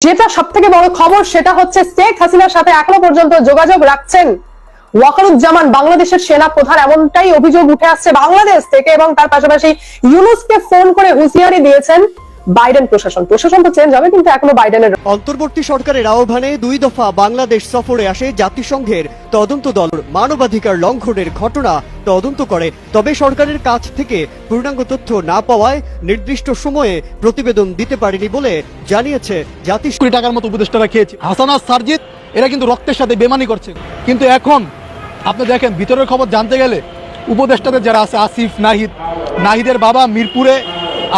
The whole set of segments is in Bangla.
যেটা সব থেকে বড় খবর সেটা হচ্ছে শেখ হাসিনার সাথে এখনও পর্যন্ত যোগাযোগ রাখছেন ওয়াকারুজ্জামান, বাংলাদেশের সেনা প্রধান। এমনটাই অভিযোগ উঠে আসছে বাংলাদেশ থেকে এবং তার পাশাপাশি ইউনুসকে ফোন করে হুঁশিয়ারি দিয়েছেন বাইডেন প্রশাসন। প্রশাসন তো চেঞ্জ হবে কিন্তু এখনও বাইডেনের অন্তর্বর্তী সরকারের আহ্বানে দুই দফা বাংলাদেশ সফরে আসে জাতিসংঘের তদন্ত দল। মানবাধিকার লঙ্ঘনের ঘটনা তদন্ত করে। তবে সরকারের কাছ থেকে পূর্ণাঙ্গ তথ্য না পাওয়ায় নির্দিষ্ট সময়ে প্রতিবেদন দিতে পারেনি বলে জানিয়েছে জাতিসংঘ কোটি টাকার মতো উপদেষ্টারা খেয়েছে। হাসানা সারজিৎ এরা কিন্তু রক্তের সাথে বেমানি করছে। কিন্তু এখন আপনি দেখেন ভিতরের খবর জানতে গেলে উপদেষ্টাদের যারা আছে আসিফ নাহিদ নাহিদের বাবা মিরপুরে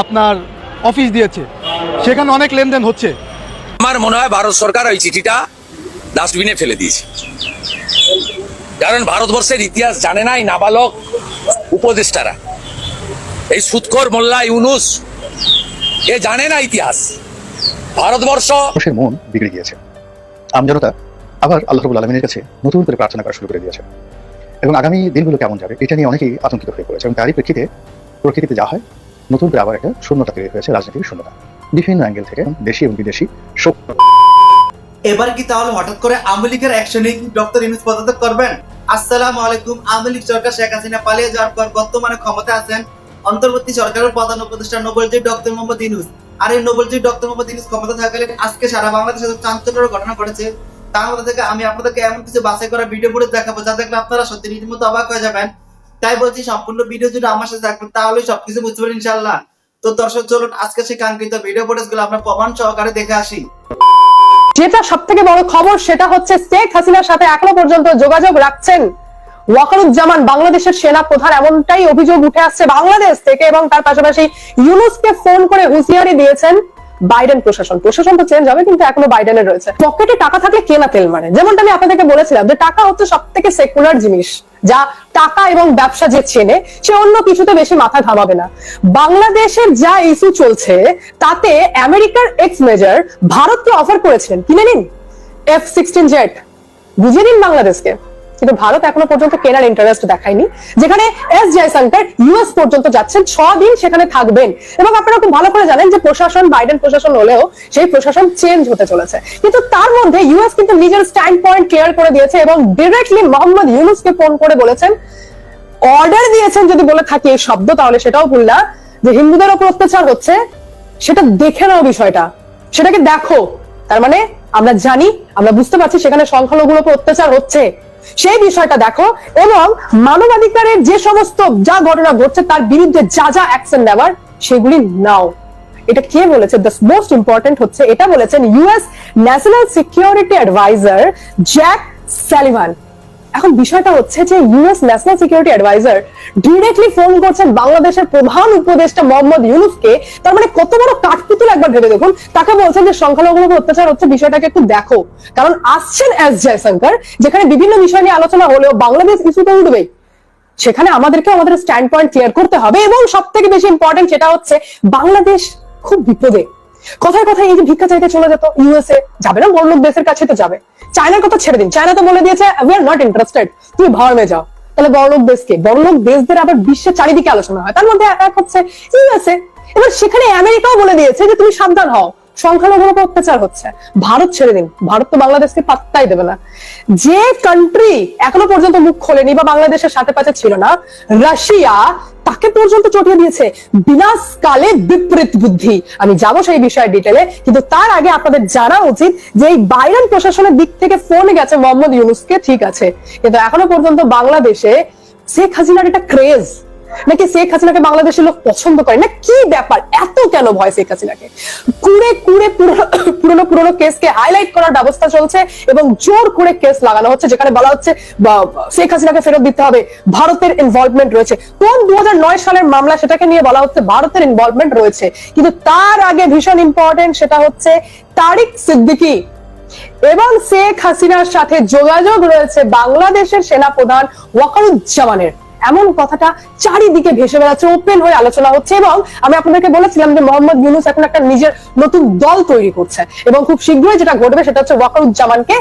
আপনার অফিস দিয়েছে। সেখানে অনেক লেনদেন হচ্ছে। আমার মনে হয় ভারত সরকার ওই চিঠিটা ডাস্টবিনে ফেলে দিয়েছে। কারণ ভারতবর্ষের ইতিহাস জানে নাই নাবালক উপদেষ্টারা। এই সুৎখর মোল্লা ইউনুস এ জানে না ইতিহাস। ভারতবর্ষ মানুষের মন বিগড়ে গিয়েছে। আমজনতা আবার আল্লাহ রবুল আলমিনের কাছে নতুন করে প্রার্থনা করা শুরু করে দিয়েছে। এবং আগামী দিনগুলো কেমন যাবে এটা নিয়ে অনেকেই আতঙ্কিত হয়ে পড়েছে এবং তারই প্রেক্ষিতে প্রকৃতিতে যা হয় নতুন করে আবার একটা শূন্যতা তৈরি হয়েছে রাজনীতির শূন্যতা। বিভিন্ন অ্যাঙ্গেল থেকে দেশি এবং বিদেশি শক্তি এবার কি তাহলে হঠাৎ করে আওয়ামী লীগের অ্যাকশনে কি ডক্টর ইউনুস পদত্যাগ করবেন? আসসালামু আলাইকুম, আওয়ামী লীগ সরকার শেখ হাসিনা পালিয়ে যাওয়ার পর বর্তমানে ক্ষমতা আছেন অন্তর্বর্তী সরকারের প্রধান উপদেষ্টা নোবেলজি ডক্টর মোহাম্মদ ইউনুস। আর এই নোবেলজি ডক্টর মোহাম্মদ ইউনুস ক্ষমতা থাকাকালীন আজকে সারা বাংলাদেশে চাঞ্চল্যের ঘটনা ঘটেছে তার মধ্যে থেকে আমি আপনাদেরকে এমন কিছু বাছাই করা ভিডিও ফুটেজ দেখাবো, যা দেখলে আপনারা সত্যি রীতিমতো অবাক হয়ে যাবেন। তাই বলছি সম্পূর্ণ ভিডিও যদি আমার সাথে থাকবেন তাহলে সবকিছু বুঝতে পারেন ইনশাল্লাহ তো দর্শক, চলুন আজকে সেই কাঙ্ক্ষিত ভিডিও ফুটেজগুলো আমরা প্রমাণ সহকারে দেখে আসি। যেটা সব থেকে বড় খবর, সেটা হচ্ছে শেখ হাসিনার সাথে এখনও পর্যন্ত যোগাযোগ রাখছেন ওয়াকারুজ্জামান, বাংলাদেশের সেনা প্রধান। এমনটাই অভিযোগ উঠে আসছে বাংলাদেশ থেকে এবং তার পাশাপাশি ইউনুসকে ফোন করে হুঁশিয়ারি দিয়েছেন বাইডেন প্রশাসন। প্রশাসন তো চেঞ্জ হবে, কিন্তু এখনও বাইডেনের রয়েছে। পকেটে টাকা থাকলে কেনা তেল মারে? যেমনটা আমি আপনাদেরকে বলেছিলাম যে টাকা হচ্ছে সব থেকে সেকুলার জিনিস, যা টাকা এবং ব্যবসা যে চেনে, সে অন্য কিছুতে বেশি মাথা ঘামাবে না। বাংলাদেশের যা ইস্যু চলছে, তাতে আমেরিকার এক্স মেজর ভারতকে অফার করেছিলেন। কিনে নিন। এফ সিক্সটিন জেট বুঝিয়ে নিন বাংলাদেশকে। কিন্তু ভারত এখনও পর্যন্ত কেনার ইন্টারেস্ট দেখায়নি। যেখানে এস জয়শঙ্কর ইউএস পর্যন্ত যাচ্ছেন ছ দিন সেখানে থাকবেন। এবং আপনারা খুব ভালো করে জানেন যে প্রশাসন বাইডেন প্রশাসন হলেও সেই প্রশাসন চেঞ্জ হতে চলেছে। কিন্তু তার মধ্যে ইউএস কিন্তু নিজের স্ট্যান্ড পয়েন্ট ক্লিয়ার করে দিয়েছে এবং ডিরেক্টলি মোহাম্মদ ইউনুসকে ফোন করে বলেছেন অর্ডার দিয়েছেন যদি বলে থাকি এই শব্দ, তাহলে সেটাও ভুল না। যে হিন্দুদের ওপর অত্যাচার হচ্ছে, সেটা দেখে নাও বিষয়টা। সেটাকে দেখো। তার মানে আমরা জানি, আমরা বুঝতে পারছি সেখানে সংখ্যালঘুর উপর অত্যাচার হচ্ছে। সেই বিষয়টা দেখো, এবং মানবাধিকারের যে সমস্ত যা ঘটনা ঘটছে তার বিরুদ্ধে যা যা অ্যাকশন নেওয়ার, সেগুলি নাও। এটা কে বলেছে? দ্য মোস্ট ইম্পর্টেন্ট হচ্ছে, এটা বলেছেন US national security adviser Jake Sullivan এখন বিষয়টা হচ্ছে যে US national security adviser directly phone করছেন বাংলাদেশের প্রধান উপদেষ্টা মোহাম্মদ ইউনুসকে। তার মানে কত বড় কাঠপুতুল একবার ভেবে দেখুন। তাকে বলছেন যে সংখ্যালঘুর উপর অত্যাচার হচ্ছে, বিষয়টাকে একটু দেখো। কারণ আসছেন এস জয়শঙ্কর, যেখানে বিভিন্ন বিষয় নিয়ে আলোচনা হলেও বাংলাদেশ ইস্যুতে উঠবেই। সেখানে আমাদেরকে আমাদের স্ট্যান্ড পয়েন্ট ক্লিয়ার করতে হবে এবং সব থেকে বেশি ইম্পর্টেন্ট সেটা হচ্ছে বাংলাদেশ খুব বিপদে। কথায় কথায় এই যে ভিক্ষা চাইতে চলে যেত ইউএসএ যাবে না? বড়লোক দেশের কাছে তো যাবে। চায়নার কথা ছেড়ে দিন। চায়না তো বলে দিয়েছে উই আর নট ইন্টারেস্টেড তুমি ভার্মে যাও। তাহলে বড়লোক দেশকে বড়লোক দেশদের আবার বিশ্বের চারিদিকে আলোচনা হয়। তার মধ্যে এক হচ্ছে ইউএসএ এবার সেখানে আমেরিকাও বলে দিয়েছে যে, তুমি সাবধান হও। সংখ্যালঘুর উপর অত্যাচার হচ্ছে। ভারত ছেড়ে দিন। ভারত তো বাংলাদেশকে পাত্তাই দেবে না। যে কান্ট্রি এখনও পর্যন্ত মুখ খোলেনি বা বাংলাদেশের সাথে পাশে ছিল না, রাশিয়া তাকে পর্যন্ত চটিয়ে দিয়েছে। বিনাশ কালে বিপরীত বুদ্ধি। আমি যাব সেই বিষয়ে ডিটেলে কিন্তু তার আগে আপনাদের জানা উচিত যে এই বাইডেন প্রশাসনের দিক থেকে ফোন গেছে মোহাম্মদ ইউনুসকে, ঠিক আছে। কিন্তু এখনও পর্যন্ত বাংলাদেশে শেখ হাসিনার এটা ক্রেজ নাকি শেখ হাসিনাকে বাংলাদেশের লোক পছন্দ করে? না, কি ব্যাপার? এত কেন ভয় শেখ হাসিনাকে? কুড়ে কুড়ে পুরনো পুরনো কেসকে হাইলাইট করার ব্যবস্থা চলছে এবং জোর করে কেস লাগানো হচ্ছে, যেখানে বলা হচ্ছে শেখ হাসিনাকে ফেরত দিতে হবে। ভারতের ইনভলভমেন্ট রয়েছে। কোন দু সালের মামলা সেটাকে নিয়ে বলা হচ্ছে ভারতের ইনভলভমেন্ট রয়েছে। কিন্তু তার আগে ভীষণ ইম্পর্টেন্ট সেটা হচ্ছে তারিক সিদ্দিকি। এবং শেখ হাসিনার সাথে যোগাযোগ রয়েছে বাংলাদেশের সেনাপ্রধান ওয়াকারুজ্জামানের। এমন কথাটা চারিদিকে ভেসে বেড়াচ্ছে ওপেন হয়ে আলোচনা হচ্ছে এবং আমি আপনাদেরকে বলেছিলাম যে মোহাম্মদ ইউনুস এখন একটা নিজের নতুন দল তৈরি করছে এবং খুব শীঘ্রই যেটা ঘটবে সেটা হচ্ছে ওয়াকারুজ্জামানকে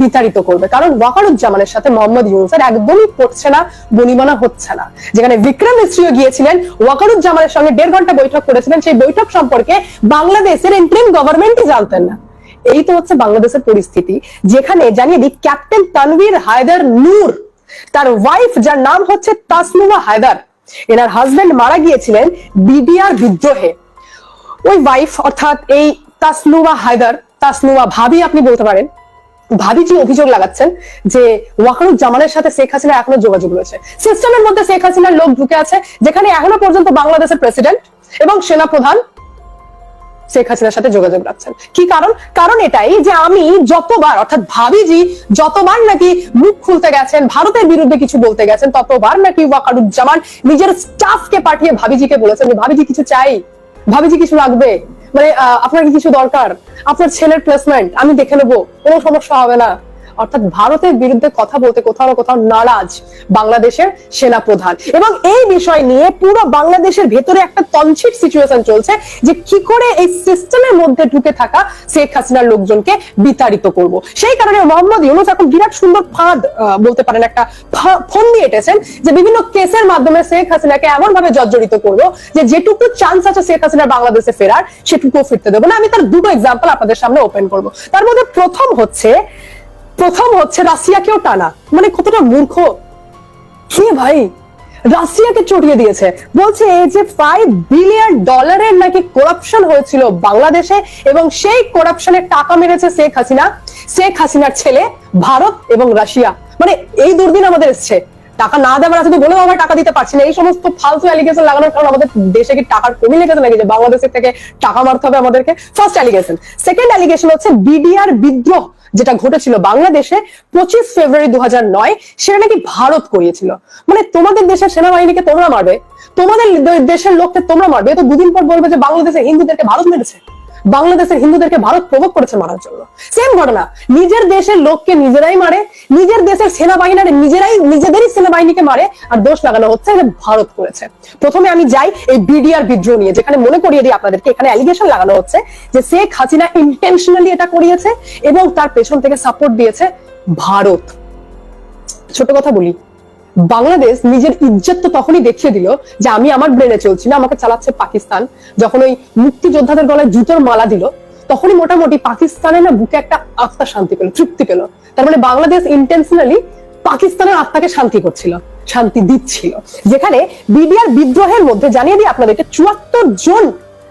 বিতাড়িত করবে। কারণ ওয়াকারুজ্জামানের সাথে মোহাম্মদ ইউনুসের একদমই পড়ছে না, বনিমানা হচ্ছে না। যেখানে বিক্রম মিস্ত্রিও গিয়েছিলেন, ওয়াকারুজ্জামানের সঙ্গে দেড় ঘণ্টা বৈঠক করেছিলেন, সেই বৈঠক সম্পর্কে বাংলাদেশের ইন্টারিম গভর্নমেন্টই জানতেন না। এই তো হচ্ছে বাংলাদেশের পরিস্থিতি, যেখানে জানিয়ে দিই, ক্যাপ্টেন তানভীর হায়দার নূর তার ওয়াইফ যার নাম হচ্ছে তাসনুমা হায়দার। এনার হাজবেন্ড মারা গিয়েছিলেন বিডিআর বিদ্রোহে। ওই ওয়াইফ অর্থাৎ এই তাসনুমা হায়দার, তাসনুমা ভাবি আপনি বলতে পারেন ভাবি ভাবিজি অভিযোগ লাগাচ্ছেন যে ওয়াকারুজ্জামানের সাথে শেখ হাসিনা এখনও যোগাযোগ রয়েছে। সিস্টেমের মধ্যে শেখ হাসিনার লোক ঢুকে আছে, যেখানে এখনও পর্যন্ত বাংলাদেশের প্রেসিডেন্ট এবং সেনাপ্রধান শেখ হাসিনার সাথে যোগাযোগ রাখছেন। কি কারণ? কারণ এটাই যে আমি যতবার, অর্থাৎ ভাবিজি, যতবার নাকি মুখ খুলতে গেছেন, ভারতের বিরুদ্ধে কিছু বলতে গেছেন, ততবার নাকি ওয়াকারুজ্জামান নিজের স্টাফকে পাঠিয়ে ভাবিজিকে বলেছেন যে, ভাবিজি, কিছু চাই? ভাবিজি, কিছু লাগবে? মানে আপনার কি কিছু দরকার? আপনার ছেলের প্লেসমেন্ট আমি দেখে নেব, কোনো সমস্যা হবে না। অর্থাৎ ভারতের বিরুদ্ধে কথা বলতে কোথাও না কোথাও নারাজ বাংলাদেশের সেনা প্রধান এবং এই বিষয় নিয়ে পুরো বাংলাদেশের ভেতরে একটা তঞ্চির সিচুয়েশন চলছে যে কি করে এই সিস্টেমের মধ্যে ঢুকে থাকা শেখ হাসিনার লোকজনকে বিতাড়িত করব। সেই কারণে মোহাম্মদ ইউনুস এখন বিরাট সুন্দর ফাঁদ বলতে পারেন একটা ফা- ফন্দি এঁটেছেন যে বিভিন্ন কেসের মাধ্যমে শেখ হাসিনাকে এমন ভাবে জর্জরিত করব যে যেটুকু চান্স আছে শেখ হাসিনা বাংলাদেশে ফেরার সেটুকুও ফিরতে দেবো না। আমি তার দুটো এক্সাম্পল আপনাদের সামনে ওপেন করব। তার মধ্যে প্রথম হচ্ছে প্রথম হচ্ছে রাশিয়াকেও টানা। মানে কতটা মূর্খ? কি ভাই? রাশিয়াকে চড়িয়ে দিয়েছে। বলছে এই যে ফাইভ বিলিয়ন ডলারের নাকি করাপশন হয়েছিল বাংলাদেশে এবং সেই করাপশনের টাকা মেরেছে শেখ হাসিনা। শেখ হাসিনার ছেলে ভারত এবং রাশিয়া। মানে এই দুর্দিন আমাদের এসছে। টাকা না দেওয়ার আছে তো বলেও আমরা টাকা দিতে পারছি না। এই সমস্ত ফালতু অ্যালিগেশন লাগানোর কারণ আমাদের দেশে কি টাকার কমি লেগেছে নাকি? যে বাংলাদেশের থেকে টাকা মারতে হবে আমাদেরকে? ফার্স্ট অ্যালিগেশন সেকেন্ড অ্যালিগেশন হচ্ছে বিডিআর বিদ্রোহ যেটা ঘটেছিল বাংলাদেশে পঁচিশ ফেব্রুয়ারি দু হাজার নয়, সেটা নাকি ভারত করিয়েছিল। মানে তোমাদের দেশের সেনাবাহিনীকে তোমরা মারবে, তোমাদের দেশের লোককে তোমরা মারবে তো দুদিন পর বলবে যে বাংলাদেশের হিন্দুদেরকে ভারত মেরেছে। বাংলাদেশের হিন্দুদেরকে ভারত প্রভোগ করেছে মারার জন্য। সেম ঘটনা। নিজের দেশের লোককে নিজেরাই মারে, নিজের দেশের সেনাবাহিনীর নিজেরাই, নিজেদেরই সেনাবাহিনীকে মারে আর দোষ লাগানো হচ্ছে যে ভারত করেছে। প্রথমে আমি যাই এই বিডিআর বিদ্রোহ নিয়ে, যেখানে মনে করিয়ে দিই আপনাদেরকে, এখানে অ্যালিগেশন লাগানো হচ্ছে যে শেখ হাসিনা ইন্টেনশনালি এটা করিয়েছে এবং তার পেছন থেকে সাপোর্ট দিয়েছে ভারত। ছোট কথা বলি বাংলাদেশ নিজের ইজ্জত তো তখনই দেখিয়ে দিল যে আমি আমার ব্রেনে চলছি না, আমাকে চালাচ্ছে পাকিস্তান। যখন ওই মুক্তিযোদ্ধাদের গলায় জুতোর মালা দিল, তখনই মোটামুটি পাকিস্তানে না বুকে একটা আত্মা শান্তি পেল, তৃপ্তি পেল। তার মানে বাংলাদেশ ইন্টেনশনালি পাকিস্তানের আত্মাকে শান্তি করছিল, শান্তি দিচ্ছিল। যেখানে বিডিআর বিদ্রোহের মধ্যে, জানিয়ে দিই আপনাদেরকে, চুয়াত্তর জন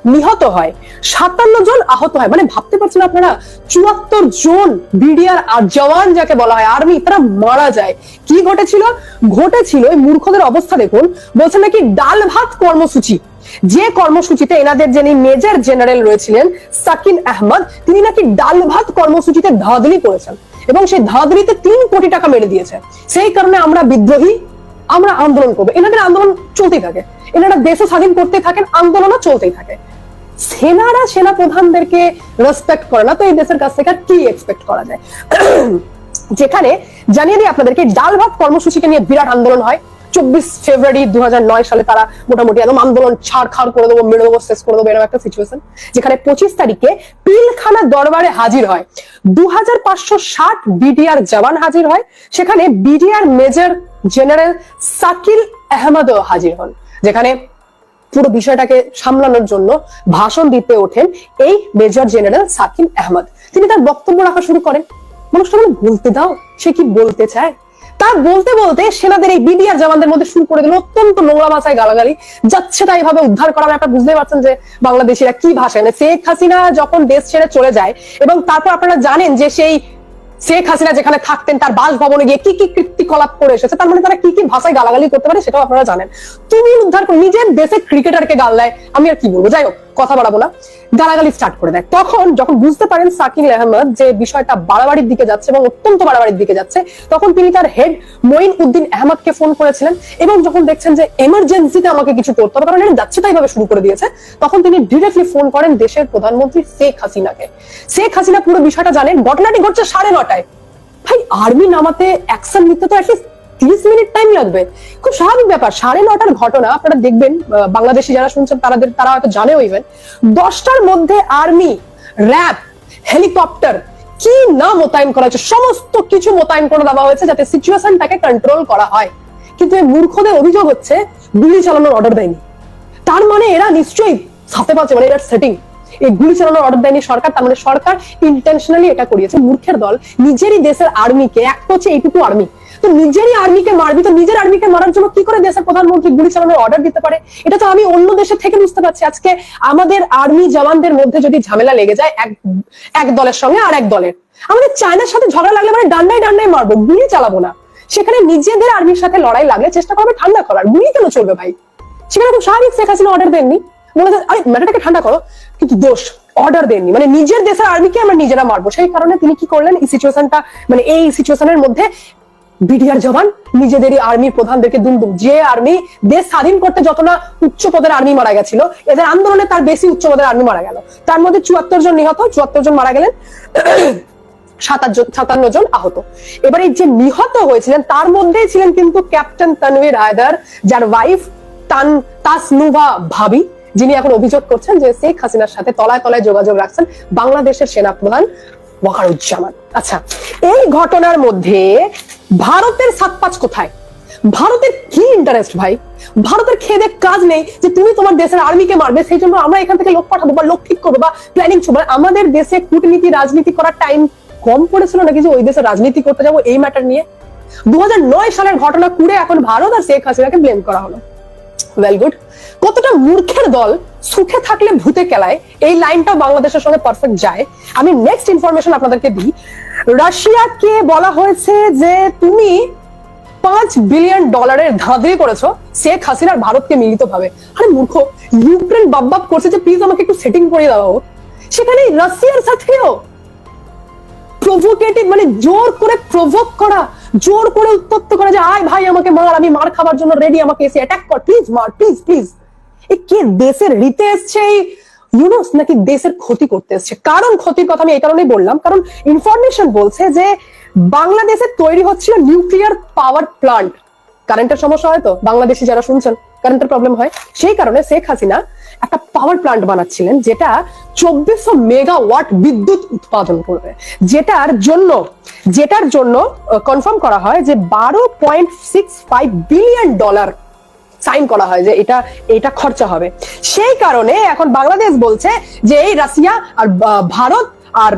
নিহত হয়। সাতান্ন জন আহত হয়। মানে ভাবতে পারছেন আপনারা? চুয়াত্তর জন বিডিআর জওয়ান যাকে বলা হয়, আর্মি, তারা মারা যায়। কি ঘটেছিল? ঘটেছিল এই মূর্খদের অবস্থা দেখুন। বলছে নাকি ডাল ভাত কর্মসূচি। যে কর্মসূচিতে এনাদের যিনি মেজর জেনারেল রয়েছিলেন, সাকিন আহমদ, তিনি নাকি ডাল ভাত কর্মসূচিতে ধাঁধলি করেছেন এবং সেই ধাঁধলিতে তিন কোটি টাকা মেরে দিয়েছে। সেই কারণে আমরা বিদ্রোহী, আমরা আন্দোলন করব। এনাদের আন্দোলন চলতেই থাকে। এনারা দেশ স্বাধীন করতে থাকেন, আন্দোলনও চলতেই থাকে। সেনারা সেনা প্রধানদেরকে রেসপেক্ট করে না, তো এই দেশের কাছ থেকে কি এক্সপেক্ট করা যায়? যেখানে জানিয়ে দিই আপনাদেরকে ডাল ভাত কর্মসূচিকে নিয়ে বিরাট আন্দোলন হয়। চব্বিশ ফেব্রুয়ারি দু সালে তারা মোটামুটি একদম আন্দোলন করে দেবো, মেরে দেবো, শেষ করে দেবো, এরকম একটা সিচুয়েশন যেখানে পঁচিশ তারিখে পিলখানা দরবারে হাজির হয়। দু বিডিআর জওয়ান হাজির হয়। সেখানে বিডিআর মেজর জেনারেল সাকিল আহমদও হাজির হন। যেখানে পুরো বিষয়টাকে সামলানোর জন্য ভাষণ দিতে ওঠেন এই মেজর জেনারেল সাকিব আহমদ। তিনি তার বক্তব্য রাখা শুরু করেন। মানুষটা বলে, বলতে দাও সে কি বলতে চায়? তা বলতে বলতে সেনাদের এই বিডিআর জওয়ানদের মধ্যে শুরু করে দিল অত্যন্ত নোংরা ভাষায় গালাগালি। যাচ্ছে তাই ভাবে উদ্ধার করা আপনারা বুঝতে পারছেন যে বাংলাদেশিরা কি ভাষায় না শেখ হাসিনা যখন দেশ ছেড়ে চলে যায় এবং তারপর আপনারা জানেন যে সেই শেখ হাসিনা যেখানে থাকতেন, তার বাসভবনে গিয়ে কি কি কৃত্তিকলাপ করে এসেছে, তার মানে তারা কি কি ভাষায় গালাগালি করতে পারে সেটাও আপনারা জানেন। তুমি উদ্ধার নিজের দেশে ক্রিকেটারকে গাল দেয়, আমি আর কি বলব? যাই হোক। কথা বাড়াবো না, গালাগালি স্টার্ট করে দেয়। তখন যখন বুঝতে পারেন সাকিল আহমদ যে বিষয়টা বাড়াবাড়ির দিকে যাচ্ছে এবং অত্যন্ত বাড়াবাড়ির দিকে যাচ্ছে, তখন তিনি তার হেড মঈন উদ্দিন আহমদকে ফোন করেছিলেন এবং যখন দেখছেন যে এমার্জেন্সিতে আমাকে কিছু করতে হবে, কারণ এটা যাচ্ছে তাই ভাবে শুরু করে দিয়েছে, তখন তিনি ডিরেক্টলি ফোন করেন দেশের প্রধানমন্ত্রী শেখ হাসিনাকে। শেখ হাসিনা পুরো বিষয়টা জানেন, ঘটনাটি ঘটছে সাড়ে নটায়। ভাই আর্মি নামাতে অ্যাকশন নিতে তো অ্যাটলিস্ট তিরিশ মিনিট টাইম লাগবে। খুব স্বাভাবিক ব্যাপার, সাড়ে নটার ঘটনা, আপনারা দেখবেন বাংলাদেশি যারা শুনছেন তাদের তারা হয়তো জানেও ইভেন দশটার মধ্যে আর্মি র্যাব হেলিকপ্টার কি না মোতায়েন করা হয়েছে, সমস্ত কিছু মোতায়েন করে দেওয়া হয়েছে যাতে সিচুয়েশনটাকে কন্ট্রোল করা হয়। কিন্তু এই মূর্খদের অভিযোগ হচ্ছে, গুলি চালানোর অর্ডার দেয়নি। তার মানে এরা নিশ্চয়ই সাথে পারছে মানে এরা সেটিং এই গুলি চালানোর অর্ডার দেয়নি সরকার, তার মানে সরকার ইন্টেনশনালি এটা করিয়েছে। মূর্খের দল, নিজেরই দেশের আর্মিকে এক হচ্ছে এইটুকু আর্মি তো নিজেরই আর্মিকে মারবি, তো নিজের আর্মিকে মারার জন্য কি করে দেশের প্রধানমন্ত্রী গুলি চালানোর অর্ডার দিতে পারে? এটা তো আমি অন্য দেশের থেকে বুঝতে পারছি। আজকে আমাদের আর্মি জওয়ানদের মধ্যে যদি ঝামেলা লেগে যায়, এক এক দলের সঙ্গে আর এক দলের। আমাদের চায়নার সাথে ঝগড়া লাগলে মানে ডান্ডায় ডান্ডায় মারবো, গুলি চালাবো না। সেখানে নিজেদের আর্মির সাথে লড়াই লাগলে চেষ্টা করবে ঠান্ডা করার। গুলি কেন চলবে ভাই? সেখানে খুব স্বাভাবিক শেখ হাসিনা অর্ডার দেননি। আরে, ম্যাটারটাকে ঠান্ডা করো। কিন্তু দোষ অর্ডার দেননি। মানে নিজের দেশের আর্মিকে আমরা নিজেরা মারবো। সেই কারণে তিনি কি করলেন? এই সিচুয়েশনটা মানে এই সিচুয়েশনের মধ্যে বিডিআর জওয়ান, নিজেদেরই আর্মির প্রধানদেরকে দুমদুম যে আর্মি দেশ স্বাধীন করতে যত না উচ্চ পদের আর্মি মারা গেছিল, এদের আন্দোলনে তার বেশি উচ্চ পদের আর্মি মারা গেল। তার মধ্যে চুয়াত্তর জন নিহত, চুয়াত্তর জন মারা গেলেন। সাতান্ন জন- আহত। এবার যে নিহত হয়েছিলেন, তার মধ্যেই ছিলেন কিন্তু ক্যাপ্টেন হায়দার, যার ওয়াইফ তান, তাসনুভা ভাবি, যিনি এখন অভিযোগ করছেন যে শেখ হাসিনার সাথে তলায় তলায় যোগাযোগ রাখছেন বাংলাদেশের সেনা প্রধান ওয়াকারুজ্জামান। আচ্ছা এই ঘটনার মধ্যে ভারতের সাত পাঁচ কোথায়? ভারতের কি ইন্টারেস্ট ভাই? ভারতের খেদে কাজ নেই যে তুমি তোমার দেশের আর্মিকে মারবে, সেই জন্য আমরা এখান থেকে লোক পাঠাবো বা লোক ঠিক করব বা প্ল্যানিং করব আমাদের দেশে কূটনীতি, রাজনীতি করার টাইম কম পড়েছিল নাকি যে ওই দেশে রাজনীতি করতে যাব এই ম্যাটার নিয়ে? দু হাজার নয় সালের ঘটনা কুড়ে এখন ভারত আর শেখ হাসিনাকে ব্লেম করা হলো। ওয়েল গুড কতটা মূর্খের দল সুখে থাকলে ভূতে কেলায়? এই লাইনটা বাংলাদেশের সঙ্গে পারফেক্ট যায়। আমি নেক্সট ইনফরমেশন আপনাদেরকে দিই। রাশিয়াকে বলা হয়েছে যে তুমি পাঁচ বিলিয়ন ডলারের ধাঁধি করেছ। শেখ হাসিনার ভারতকে মিলিত ভাবে আরে মূর্খ, ইউক্রেন বাপ করছে যে প্লিজ আমাকে একটু সেটিং করে দাও। সেখানে রাশিয়ার সাথেও প্রভোকেটিভ মানে জোর করে প্রভোক করা, জোর করে উত্তপ্ত করা যে, আয় ভাই, আমাকে মার, আমি মার খাবার জন্য রেডি আমাকে এসে অ্যাটাক কর প্লিজ মার প্লিজ প্লিজ এ কে দেশের রীতে এসছে এই ইউনুস, নাকি দেশের ক্ষতি করতে এসছে? কারণ ক্ষতির কথা আমি এই কারণেই বললাম, কারণ ইনফরমেশন বলছে যে, বাংলাদেশে তৈরি হচ্ছিল নিউক্লিয়ার পাওয়ার প্লান্ট কারেন্টের সমস্যা হয় তো, বাংলাদেশি যারা শুনছেন। কারেন্টের প্রবলেম হয়। সেই কারণে শেখ হাসিনা একটা পাওয়ার প্লান্ট বানাচ্ছিলেন যেটা চব্বিশশো মেগাওয়াট বিদ্যুৎ উৎপাদন করবে। যেটার জন্য যেটার জন্য কনফার্ম করা হয় যে বারো point six five billion dollar sign করা হয় যে এটা এটা খরচা হবে। সেই কারণে এখন বাংলাদেশ বলছে যে এই রাশিয়া আর ভারত আর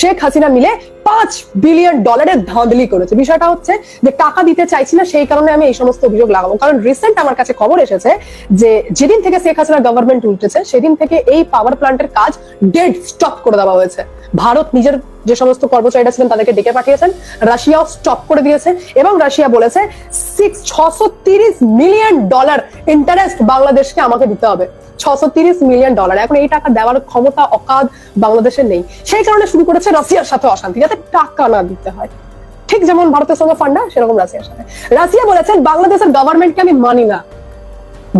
শেখ হাসিনা মিলে পাঁচ বিলিয়ন ডলারের ধাঁধলি করেছে। বিষয়টা হচ্ছে যে টাকা দিতে চাইছি না, সেই কারণে আমি এই সমস্ত অভিযোগ লাগাবো। কারণ রিসেন্ট আমার কাছে খবর এসেছে যে যেদিন থেকে শেখ হাসিনা গভর্নমেন্ট উল্টেছে, সেদিন থেকে এই পাওয়ার প্ল্যান্টের কাজ ডেড স্টপ করে দেওয়া হয়েছে। ভারত নিজের যে সমস্ত কর্মচারীরা ছিলেন, তাদেরকে ডেকে পাঠিয়েছেন, রাশিয়াও স্টপ করে দিয়েছে এবং রাশিয়া বলেছে সিক্স ছশো মিলিয়ন ডলার ইন্টারেস্ট বাংলাদেশকে আমাকে দিতে হবে। ছশো মিলিয়ন ডলার। এখন এই টাকা দেওয়ার ক্ষমতা বাংলাদেশের নেই। সেই কারণে শুরু করেছে রাশিয়ার সাথে অশান্তি, যাতে টাকা না দিতে হয়। ঠিক যেমন ভারতের সঙ্গে ফান্ডা, সেরকম রাশিয়ার সাথে। রাশিয়া বলেছেন বাংলাদেশের গভর্নমেন্টকে আমি মানি না।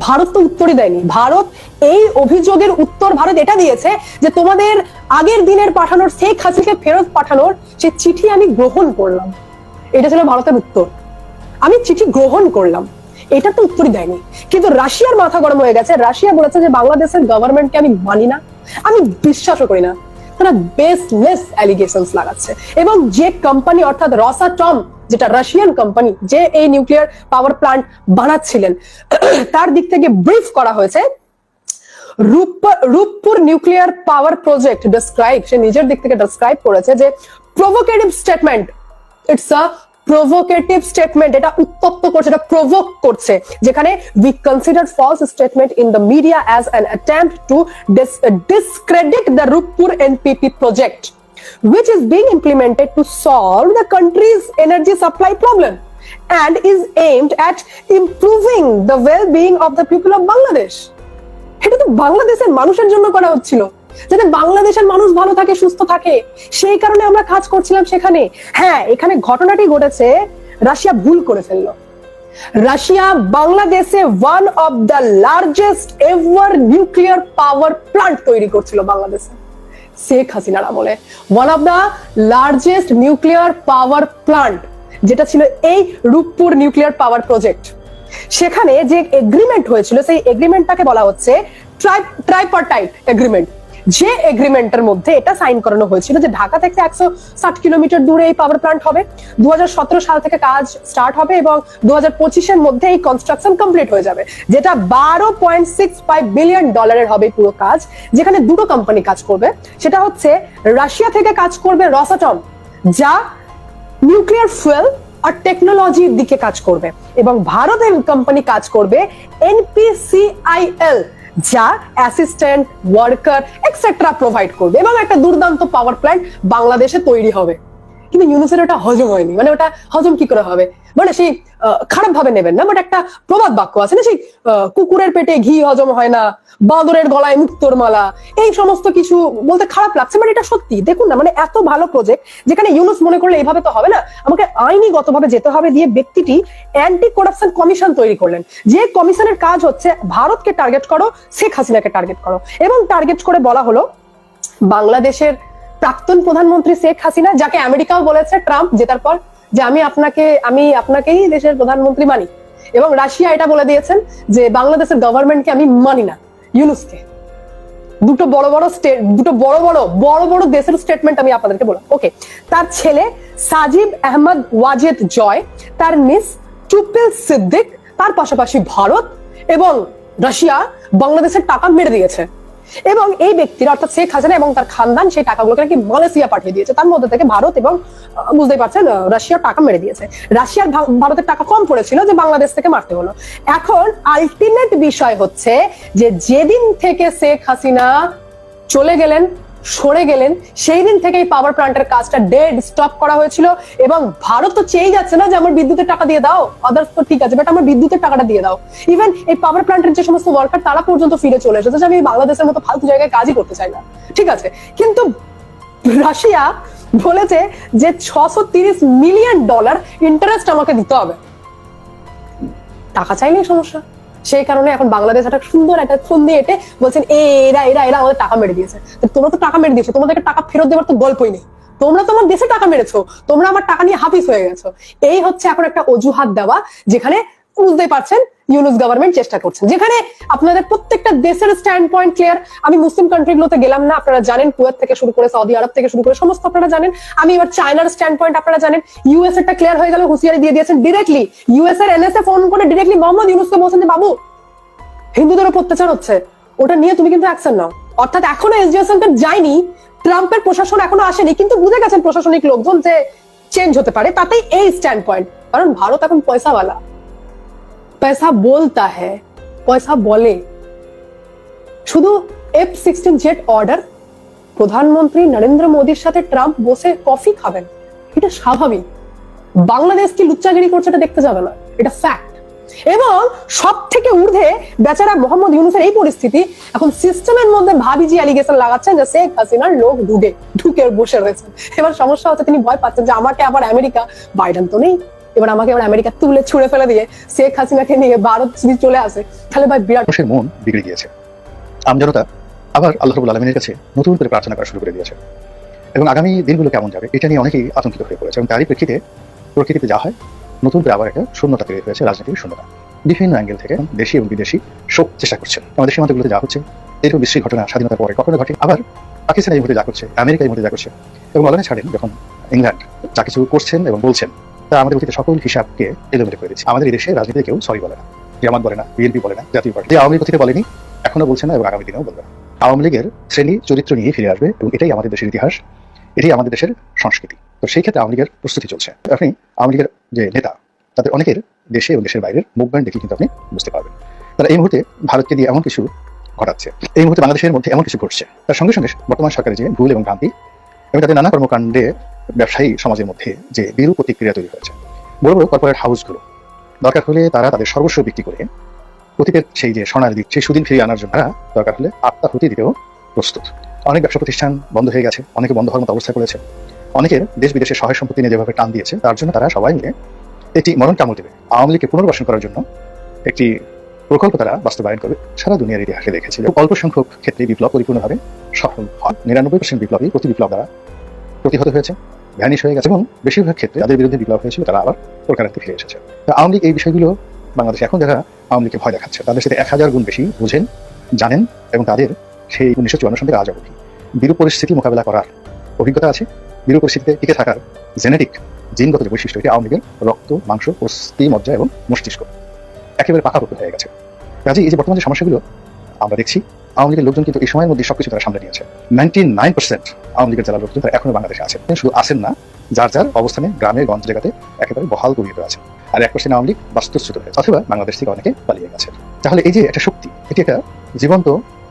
ভারত তো উত্তরই দেয়নি। ভারত এই অভিযোগের উত্তর ভারত এটা দিয়েছে যে তোমাদের আগের দিনের পাঠানোর, শেখ হাসিনাকে ফেরত পাঠানোর সে চিঠি আমি গ্রহণ করলাম। এটা ছিল ভারতের উত্তর। আমি চিঠি গ্রহণ করলাম। এটা তো উত্তরই দেয়নি। কিন্তু রাশিয়ার মাথা গরম হয়ে গেছে। রাশিয়া বলেছে যে বাংলাদেশের গভর্নমেন্টকে আমি মানি না, আমি বিশ্বাসও করি না। তারা বেসলেস অ্যালিগেশনস লাগাচ্ছে। এবং যে কোম্পানি অর্থাৎ রসাটম যেটা রাশিয়ান কোম্পানি যে এই নিউক্লিয়ার পাওয়ার প্লান্ট বানাচ্ছিলেন, তার দিক থেকে ব্রিফ করা হয়েছে। রূপ- Rooppur nuclear power project describe সে নিজের দিক থেকে ডিসক্রাইব করেছে যে provocative statement it's a provocative statement এটা উত্তপ্ত করছে এটা প্রভোক করছে যেখানে we consider false statement in the media as an attempt to discredit the Rupur NPP project which is being implemented to solve the country's energy supply problem and is aimed at improving the well-being of the people of Bangladesh এটা তো বাংলাদেশের মানুষের জন্য করা হচ্ছিল যাতে বাংলাদেশের মানুষ ভালো থাকে, সুস্থ থাকে। সেই কারণে আমরা কাজ করছিলাম সেখানে। হ্যাঁ এখানে ঘটনাটি ঘটেছে, রাশিয়া ভুল করে ফেলল। রাশিয়া বাংলাদেশে one of the largest ever nuclear power plant তৈরি করছিল বাংলাদেশে। শেখ হাসিনার আমলে। One of the largest nuclear power plant যেটা ছিল এই রূপপুর নিউক্লিয়ার পাওয়ার প্রজেক্ট সেখানে যে এগ্রিমেন্ট হয়েছিল, সেই এগ্রিমেন্টটাকে বলা হচ্ছে ট্রাইপার্টাইট এগ্রিমেন্ট যে এগ্রিমেন্টের মধ্যে এটা সাইন করানো হয়েছিল যে ঢাকা থেকে একশো ষাট কিলোমিটার দূরে এই পাওয়ার প্লান্ট হবে। দুহাজার সতেরো সাল থেকে কাজ স্টার্ট হবে এবং দু হাজার পঁচিশের মধ্যে এই কনস্ট্রাকশন কমপ্লিট হয়ে যাবে, যেটা বারো পয়েন্ট সিক্স ফাইভ বিলিয়ন ডলারের হবে পুরো কাজ, যেখানে দুটো কোম্পানি কাজ করবে। সেটা হচ্ছে রাশিয়া থেকে কাজ করবে রসাটম যা নিউক্লিয়ার ফুয়েল আর টেকনোলজির দিকে কাজ করবে। এবং ভারতের কোম্পানি কাজ করবে এনপিসিআইএল যা অ্যাসিস্ট্যান্ট ওয়ার্কার এক্সেট্রা প্রোভাইড করবে। এবং একটা দুর্দান্ত পাওয়ার প্ল্যান্ট বাংলাদেশে তৈরি হবে। কিন্তু ইউনুসের ওটা হজম হয়নি। মানে ওটা হজম কি করে হবে? মানে সেই খারাপ ভাবে নেবেন না বাট একটা প্রবাদ বাক্য আছে না সেই কুকুরের পেটে ঘি হজম হয় না, বাঁদরের গলায় মুক্তোর মালা, এই সমস্ত কিছু বলতে খারাপ লাগছে বাট এটা সত্যি। দেখুন না মানে এত ভালো প্রজেক্ট যেখানে ইউনুস মনে করলে এইভাবে তো হবে না, আমাকে আইনিগতভাবে যেতে হবে দিয়ে ব্যক্তিটি অ্যান্টি করাপশন কমিশন তৈরি করলেন। যে কমিশনের কাজ হচ্ছে ভারতকে টার্গেট করো, শেখ হাসিনাকে টার্গেট করো। এবং টার্গেট করে বলা হলো, বাংলাদেশের প্রাক্তন প্রধানমন্ত্রী শেখ হাসিনা, যাকে আমেরিকাও বলেছে ট্রাম্প, জেতার পর যে আমি আপনাকে, আমি আপনাকেই দেশের প্রধানমন্ত্রী মানি। এবং রাশিয়া এটা বলে দিয়েছেন যে বাংলাদেশের গভর্নমেন্টকে আমি মানি না, ইউনুসকে। দুটো বড় বড় স্টেট দুটো বড় বড় বড় বড় দেশের স্টেটমেন্ট আমি আপনাদেরকে বললাম। ওকে তার ছেলে সাজিব আহমদ ওয়াজেদ জয়, তার মিস টুপিল সিদ্দিক, তার পাশাপাশি ভারত এবং রাশিয়া বাংলাদেশের টাকা মেরে দিয়েছে। এবং এই ব্যক্তির, অর্থাৎ শেখ হাসিনা এবং তার খানদান, সেই টাকাগুলোকে নাকি মালয়েশিয়া পাঠিয়ে দিয়েছে। তার মধ্যে থেকে ভারত এবং বুঝতেই পারছেন রাশিয়ার টাকা মেরে দিয়েছে। রাশিয়ার ভারতের টাকা কম পড়েছিল যে বাংলাদেশ থেকে মারতে হলো। এখন আলটিমেট বিষয় হচ্ছে যে যেদিন থেকে শেখ হাসিনা চলে গেলেন সরে গেলেন। সেই দিন থেকেই পাওয়ার প্ল্যান্টের কাজটা ডেড স্টপ করা হয়েছিল এবং ভারত তো চেয়ে যাচ্ছে না যে আমার বিদ্যুতের টাকা দিয়ে দাও। আদার্স তো ঠিক আছে বাট আমার বিদ্যুতের টাকাটা দিয়ে দাও। ইভেন এই পাওয়ার প্ল্যান্টের যে সমস্ত ওয়ার্কার তারা পর্যন্ত ফিরে চলে এসেছে আমি বাংলাদেশের মতো ফালতু জায়গায় কাজই করতে চাই না। ঠিক আছে, কিন্তু রাশিয়া বলেছে যে ছশো তিরিশ মিলিয়ন ডলার ইন্টারেস্ট আমাকে দিতে হবে। টাকা চাইলেই সমস্যা। সেই কারণে এখন বাংলাদেশ একটা সুন্দর একটা ফোন দিয়ে এটে বলছেন এরা এরা এরা আমাদের টাকা মেরে দিয়েছে। তোমরা তো টাকা মেরে দিয়েছ, তোমাদেরকে টাকা ফেরত দেওয়ার তো গল্পই নেই। তোমরা তোমার দেশে টাকা মেরেছো, তোমরা আমার টাকা নিয়ে হাফিস হয়ে গেছো। এই হচ্ছে এখন একটা অজুহাত দেওয়া, যেখানে বুঝতেই পারছেন, ইউনুস গভর্নমেন্ট চেষ্টা করছেন। যেখানে আপনাদের প্রত্যেকটা দেশের স্ট্যান্ড পয়েন্ট ক্লিয়ার আমি মুসলিম কান্ট্রিগুলোতে গেলাম না, আপনারা জানেন, কুয়েত থেকে শুরু করে সৌদি আরব থেকে শুরু করে সমস্ত আপনারা জানেন। আমি এবার চায়নার স্ট্যান্ড পয়েন্ট আপনারা জানেন। ইউএস এরটা ক্লিয়ার হয়ে গেল, হুঁশিয়ারি দিয়ে দিয়েছেন ডিরেক্টলি ইউএস এর এনএসএ ফোন করে ডিরেক্টলি মোহাম্মদ ইউনুসকে বলছেন বাবু, হিন্দুদের উপর অত্যাচার হচ্ছে। ওটা নিয়ে তুমি কিন্তু অ্যাকশন নাও। অর্থাৎ এখনও এসডিও সেন্টার যায়নি। ট্রাম্পের প্রশাসন এখনও আসেনি, কিন্তু বুঝে গেছেন প্রশাসনিক লোকজন যে চেঞ্জ হতে পারে, তাতেই এই স্ট্যান্ড পয়েন্ট কারণ ভারত এখন পয়সাওয়ালা। পয়সা বলতা হ্যাঁ পয়সা বলে শুধু এফ সিক্সটিন জেট অর্ডার প্রধানমন্ত্রী নরেন্দ্র মোদীর সাথে ট্রাম্প বসে কফি খাবেন এটা স্বাভাবিক বাংলাদেশ কি লুচ্চাগিরি করছে এটা দেখতে যাবে না এটা ফ্যাক্ট এবং সব থেকে ঊর্ধ্বে বেচারা মোহাম্মদ ইউনুসের এই পরিস্থিতি এখন সিস্টেমের মধ্যে ভাবিজি অ্যালিগেশন লাগাচ্ছেন যে শেখ হাসিনার লোক ঢুকে ঢুকে বসে রয়েছেন। এবার সমস্যা হচ্ছে তিনি ভয় পাচ্ছেন যে আমাকে আবার আমেরিকা, বাইডেন তো নেই। এবার আমাকে এবার আমেরিকা তুলে ছুঁড়ে ফেলে দিয়ে শেখ হাসিনাকে নিয়ে ভারত যদি চলে আসে, তাহলে ভাই বিরাট মানুষের মন বিগড়ে গিয়েছে। আমজনতা আবার আল্লাহ রবুল আলমিনের কাছে নতুন করে প্রার্থনা করা শুরু করে দিয়েছে। এবং আগামী দিনগুলো কেমন যাবে, এটা নিয়ে অনেকেই আতঙ্কিত হয়ে পড়েছে। এবং তারই প্রেক্ষিতে প্রকৃতিতে যা হয়, নতুন করে আবার একটা শূন্যতা তৈরি হয়েছে, রাজনীতির শূন্যতা। বিভিন্ন অ্যাঙ্গেল থেকে দেশি এবং বিদেশি শোক চেষ্টা করছে। আমাদের সীমান্তগুলোতে যা হচ্ছে, এরকম বিশ্রী ঘটনা স্বাধীনতার পরে কখনো ঘটে, আবার পাকিস্তান এই মুহূর্তে যা করছে আমেরিকা এই মুহূর্তে যা করছে। এবং বলেন ছাড়েন যখন ইংল্যান্ড যা কিছু করছেন এবং বলছেন তা আমাদের অতীতে সকল হিসাবকে এলোমেলো করে দিচ্ছে। আমাদের দেশে রাজনীতিতে কেউ সরি বলে না। জামাত বলে না বিএনপি বলে না, জাতীয় পার্টি। যে আওয়ামী লীগ অতীতে বলেনি, এখনও বলছে না এবং আগামী দিনেও বলবে আওয়ামী লীগের শ্রেণি, চরিত্র নিয়ে ফিরে আসবে এবং এটাই আমাদের দেশের ইতিহাস, এটাই আমাদের দেশের সংস্কৃতি। তো সেই ক্ষেত্রে আওয়ামী লীগের প্রস্তুতি চলছে। আপনি আওয়ামী লীগের যে নেতা, তাদের অনেকের দেশে এবং দেশের বাইরের মুভমেন্ট দেখে কিন্তু আপনি বুঝতে পারবেন। তারা এই মুহূর্তে ভারতকে দিয়ে এমন কিছু ঘটাচ্ছে। এই মুহূর্তে বাংলাদেশের মধ্যে এমন কিছু ঘটছে। তার সঙ্গে সঙ্গে বর্তমান সরকারের যে ভুল এবং ভ্রান্তি এবং তাদের নানা কর্মকাণ্ডে ব্যবসায়ী সমাজের মধ্যে যে বিরূপ প্রতিক্রিয়া তৈরি হয়েছে, বড় বড় কর্পোরেট হাউসগুলো দরকার হলে তারা তাদের সর্বস্ব বিক্রি করে অতীতের সেই যে সোনার দিক, সেই সুদিন ফিরিয়ে আনার জন্য দরকার হলে আত্মাহুতি দিতেও প্রস্তুত। অনেক ব্যবসা প্রতিষ্ঠান বন্ধ হয়ে গেছে, অনেকে বন্ধ হওয়ার মতো অবস্থা করেছে। অনেকের দেশ বিদেশে সহায় সম্পত্তি নিয়ে যেভাবে টান দিয়েছে, তার জন্য তারা সবাই মিলে একটি মরণ কামড় দেবে। আওয়ামী লীগকে পুনর্বাসন করার জন্য একটি প্রকল্প তারা বাস্তবায়ন করবে সারা দুনিয়ার ইতিহাসে দেখেছে। খুব অল্প সংখ্যক ক্ষেত্রে বিপ্লব পরিপূর্ণভাবে সফল হয়। নিরানব্বই পার্সেন্ট বিপ্লবী প্রতি বিপ্লব দ্বারা প্রতিহত হয়েছে ভ্যানিশ হয়ে গেছে এবং বেশিরভাগ ক্ষেত্রে তাদের বিরুদ্ধে বিপ্লব হয়েছিল তারা আবার প্রকারান্তে ফিরে এসেছে। আওয়ামী এই বিষয়গুলো বাংলাদেশে এখন যারা আওয়ামী লীগকে ভয় দেখাচ্ছে, তাদের সাথে এক হাজার গুণ বেশি বুঝেন, জানেন এবং তাদের সেই উনিশশো চুয়ান্ন সাল থেকে আজ অবধি। বিরূপ পরিস্থিতি মোকাবেলা করার অভিজ্ঞতা আছে। বিরূপ পরিস্থিতিতে টিকে থাকার জেনেটিক জিনগত যে বৈশিষ্ট্য এটি আওয়ামী লীগের রক্ত, মাংস, অস্থি, মজ্জা এবং মস্তিষ্ক। একেবারে পাকাপোক্ত হয়ে গেছে। কাজে এই যে বর্তমান যে সমস্যাগুলো, আমরা দেখছি, আওয়ামী লীগের লোকজন কিন্তু এই সময়ের মধ্যে সবকিছু তারা সামলে নিয়েছে। নাইনটি নাইন পার্সেন্ট আওয়ামী লীগের যারা লোকজন, তারা এখনও বাংলাদেশে আছেন শুধু আসেন না, যার যার অবস্থানে গ্রামে গঞ্জ জায়গাতে একেবারে বহাল গড়িয়ে আছে। আর এক পার্সেন্ট আওয়ামী লীগ বাস্তুচ্যুত হয়েছে অথবা বাংলাদেশ থেকে অনেকে পালিয়ে গেছে। তাহলে এই যে একটা শক্তি, এটি একটা জীবন্ত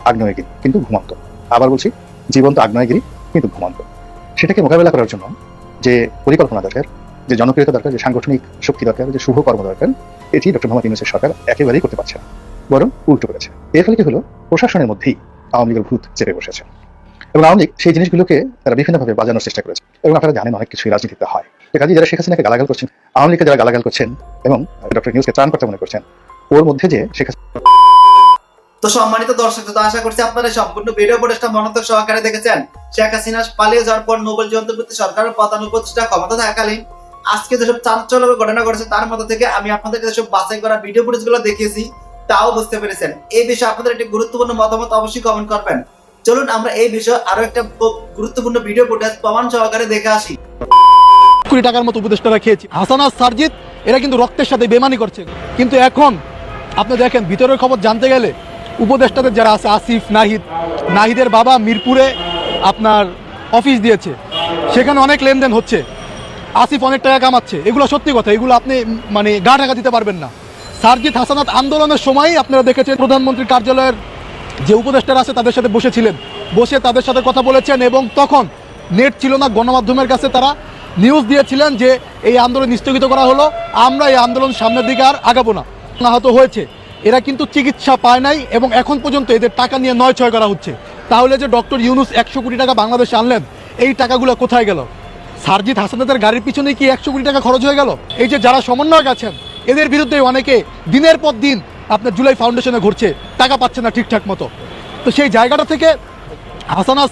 আগ্নেয়গিরি, কিন্তু ঘুমন্ত। আবার বলছি, জীবন্ত আগ্নেয়গিরি, কিন্তু ঘুমন্ত। সেটাকে মোকাবেলা করার জন্য যে পরিকল্পনা দরকার, যে জনপ্রিয়তা দরকার, যে সাংগঠনিক শক্তি দরকার, যে শুভ কর্ম দরকার এটি ডক্টর মোহাম্মদ ইউনুসের সরকার একেবারেই করতে পারছে না, বরং উল্টো করেছে। এর ফলে কি হলো? প্রশাসনের মধ্যেই আওয়ামী লীগের ভূত চেপে বসেছে। এবং আওয়ামী লীগ সেই জিনিসগুলোকে তারা বিভিন্নভাবে বাজানোর চেষ্টা করেছে। এবং আপনারা জানেন অনেক কিছুই রাজনীতিতে হয়। কাজে যারা শেখ হাসিনাকে গালাগাল করছেন, আওয়ামী লীগকে যারা গালাগাল করছেন, এবং ডক্টর নিউজকে ত্রাণকর্তা মনে করছেন, ওর মধ্যে যে শেখ তো সম্মানিত দর্শক, তো আশা করছি আপনারা সম্পূর্ণ ভিডিও ফুটেজটা মনোযোগ সহকারে দেখেছেন। শেখ হাসিনা পালিয়ে যাওয়ার পর নোবেল যন্ত্রপতি সরকারের প্রধান উপদেষ্টা ক্ষমতা থাকাকালীন আজকে যেসব চাঞ্চল্যকর ঘটনা ঘটেছে, তার মধ্যে থেকে আমি আপনাদেরকে যেসব বাছাই করা ভিডিও ফুটেজগুলো দেখিয়েছি, তাও বুঝতে পেরেছেন। এই বিষয়ে আপনাদের একটি গুরুত্বপূর্ণ মতামত অবশ্যই কমেন্ট করবেন। চলুন আমরা এই বিষয়ে আরও একটা গুরুত্বপূর্ণ ভিডিও ফুটেজ প্রমাণ সহকারে দেখে আসি। কোটি টাকার মতো উপদেষ্টারা খেয়েছি। হাসান আর সারজিৎ, এরা কিন্তু রক্তের সাথে বেমানি করছে। কিন্তু এখন, আপনি দেখেন, ভিতরের খবর জানতে গেলে উপদেষ্টাদের যারা আছে, আসিফ, নাহিদ, নাহিদের বাবা মিরপুরে আপনার অফিস দিয়েছে। সেখানে অনেক লেনদেন হচ্ছে। আসিফ অনেক টাকা কামাচ্ছে। এগুলো সত্যি কথা, এগুলো আপনি মানে গা টাকা দিতে পারবেন না। সারজিৎ হাসানাত আন্দোলনের সময়ই আপনারা দেখেছেন প্রধানমন্ত্রীর কার্যালয়ের যে উপদেষ্টারা আছে তাদের সাথে বসেছিলেন। বসে তাদের সাথে কথা বলেছেন এবং তখন নেট ছিল না, গণমাধ্যমের কাছে তারা নিউজ দিয়েছিলেন যে এই আন্দোলন স্থগিত করা হলো, আমরা এই আন্দোলন সামনের দিকে আর আগাবো না। আহত হয়েছে। এরা কিন্তু চিকিৎসা পায় নাই এবং এখন পর্যন্ত এদের টাকা নিয়ে নয় ছয় করা হচ্ছে। তাহলে যে ডক্টর ইউনুস একশো কোটি টাকা বাংলাদেশে আনলেন, এই টাকাগুলো কোথায় গেল? সারজিৎ হাসানাদের গাড়ির পিছনে কি একশো কোটি টাকা খরচ হয়ে গেল? এই যে যারা সমন্বয়ক আছেন, এদের বিরুদ্ধে অনেকে দিনের পর দিন আপনার জুলাই ফাউন্ডেশনে ঘুরছে, টাকা পাচ্ছে না ঠিকঠাক মতো। তো সেই জায়গাটা থেকে হাসান আর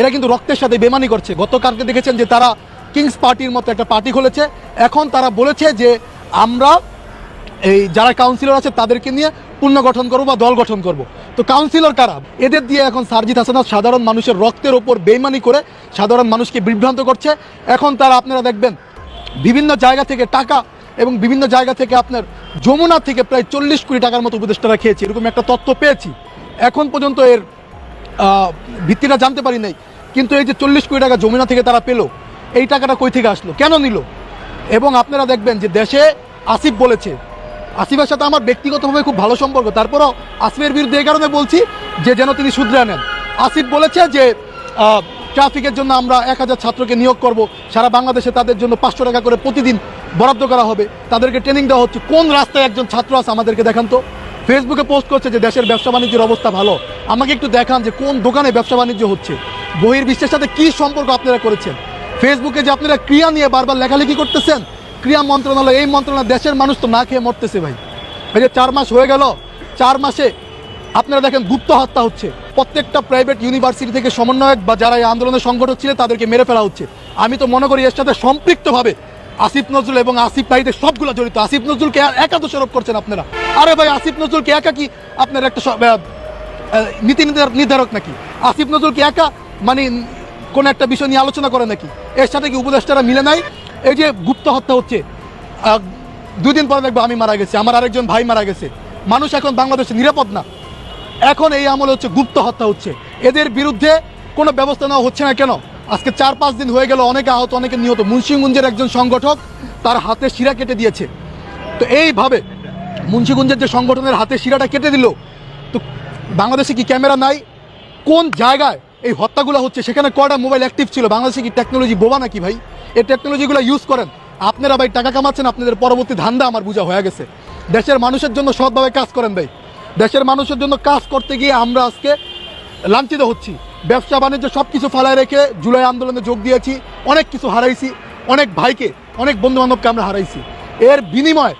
এরা কিন্তু রক্তের সাথে বেমানি করছে। গতকালকে দেখেছেন যে তারা কিংস পার্টির মতো একটা পার্টি খুলেছে। এখন তারা বলেছে যে আমরা এই যারা কাউন্সিলর আছে তাদেরকে নিয়ে পূর্ণ গঠন করব বা দল গঠন করব। তো কাউন্সিলর কারা? এদের দিয়ে এখন সারজিৎ হাসানাত সাধারণ মানুষের রক্তের ওপর বেইমানি করে সাধারণ মানুষকে বিভ্রান্ত করছে। এখন তারা আপনারা দেখবেন, বিভিন্ন জায়গা থেকে টাকা এবং বিভিন্ন জায়গা থেকে আপনার যমুনা থেকে প্রায় চল্লিশ কোটি টাকার মতো উপদেষ্টারা খেয়েছে, এরকম একটা তথ্য পেয়েছি। এখন পর্যন্ত এর ভিত্তিটা জানতে পারি নাই। কিন্তু এই যে চল্লিশ কোটি টাকা যমুনা থেকে তারা পেল, এই টাকাটা কই থেকে আসলো? কেন নিল? এবং আপনারা দেখবেন যে দেশে আসিফ বলেছে আসিফের সাথে আমার ব্যক্তিগতভাবে খুব ভালো সম্পর্ক। তারপরও আসিফের বিরুদ্ধে এই কারণে বলছি যে যেন তিনি শুধরে নেন। আসিফ বলেছে যে ট্রাফিকের জন্য আমরা এক হাজার ছাত্রকে নিয়োগ করব। সারা বাংলাদেশে তাদের জন্য পাঁচশো টাকা করে প্রতিদিন বরাদ্দ করা হবে। তাদেরকে ট্রেনিং দেওয়া হচ্ছে। কোন রাস্তায় একজন ছাত্র আছে আমাদেরকে দেখান তো। ফেসবুকে পোস্ট করছে যে দেশের ব্যবসা বাণিজ্যের অবস্থা ভালো। আমাকে একটু দেখান যে কোন দোকানে ব্যবসা বাণিজ্য হচ্ছে। বহির্বিশ্বের সাথে কি সম্পর্ক আপনারা করেছেন? ফেসবুকে যে আপনারা ক্রিয়া নিয়ে বারবার লেখালেখি করতেছেন ক্রিয়া মন্ত্রণালয়, এই মন্ত্রণালয় দেশের মানুষ তো না খেয়ে মরতেছে ভাই। এই যে চার মাস হয়ে গেল, চার মাসে আপনারা দেখেন গুপ্ত হত্যা হচ্ছে। প্রত্যেকটা প্রাইভেট ইউনিভার্সিটি থেকে সমন্বয়ক বা যারা এই আন্দোলনের সংগঠক ছিলেন, তাদেরকে মেরে ফেলা হচ্ছে। আমি তো মনে করি এর সাথে সম্পৃক্তভাবে আসিফ নজরুল এবং আসিফ ভাইদের সবগুলো জড়িত। আসিফ নজরুলকে একা দোষারোপ করছেন আপনারা। আরে ভাই, আসিফ নজরুলকে একা কি আপনার একটা নীতি নির্ধারক নাকি? আসিফ নজরুলকে একা মানে কোন একটা বিষয় নিয়ে আলোচনা করে নাকি? এর সাথে কি উপদেষ্টারা মিলে নাই? এই যে গুপ্ত হত্যা হচ্ছে আহ, দুই দিন পরে দেখব আমি মারা গেছি আমার আরেকজন ভাই মারা গেছে। মানুষ এখন বাংলাদেশে নিরাপদ না। এখন এই আমলে হচ্ছে গুপ্ত হত্যা হচ্ছে। এদের বিরুদ্ধে কোনো ব্যবস্থা নেওয়া হচ্ছে না কেন? আজকে চার পাঁচ দিন হয়ে গেল অনেকে আহত অনেকে নিহত। মুন্সিগঞ্জের একজন সংগঠক তার হাতে শিরা কেটে দিয়েছে। তো এইভাবে মুন্সিগঞ্জের যে সংগঠনের হাতে শিরাটা কেটে দিল তো বাংলাদেশে কি ক্যামেরা নাই? কোন জায়গায় এই হত্যাগুলো হচ্ছে? সেখানে কয়টা মোবাইল অ্যাক্টিভ ছিল? বাংলাদেশে কি টেকনোলজি বোবা নাকি ভাই? এই টেকনোলজিগুলো ইউজ করেন। আপনারা ভাই টাকা কামাচ্ছেন, আপনাদের পরবর্তী ধান্দা আমার বোঝা হয়ে গেছে। দেশের মানুষের জন্য সৎভাবে কাজ করেন ভাই। দেশের মানুষের জন্য কাজ করতে গিয়ে আমরা আজকে লাঞ্ছিত হচ্ছি। ব্যবসা, বাণিজ্য সব কিছু ফালায় রেখে জুলাই আন্দোলনে যোগ দিয়েছি, অনেক কিছু হারাইছি, অনেক ভাইকে, অনেক বন্ধু বান্ধবকে আমরা হারাইছি। এর বিনিময়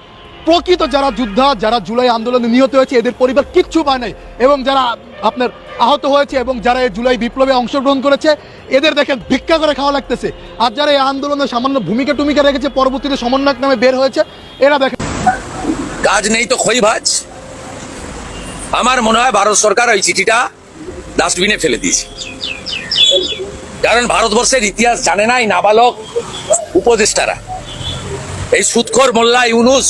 প্রকৃত যারা যোদ্ধা, যারা জুলাই আন্দোলনে নিহত হয়েছে, এদের পরিবার কিচ্ছু পায় নাই। এবং যারা আপনার আহত হয়েছে এবং যারা এই জুলাই বিপ্লবে অংশগ্রহণ করেছে, এদের দেখেন ভিক্ষা করে খাওয়া লাগতেছে। আর যারা এই আন্দোলনে সামান্য ভূমিকা টুমিকা রেখেছে, পরবর্তীতে সমন্বয়ক নামে বের হয়েছে, এরা দেখেন কাজ নেই তো খই ভাজ আমার মনে হয় ভারত সরকার ওই চিঠিটা ডাস্টবিনে ফেলে দিয়েছে। কারণ ভারতবর্ষের ইতিহাস জানে নাই নাবালক উপদেষ্টারা। এই সুৎখর মোল্লা ইউনুস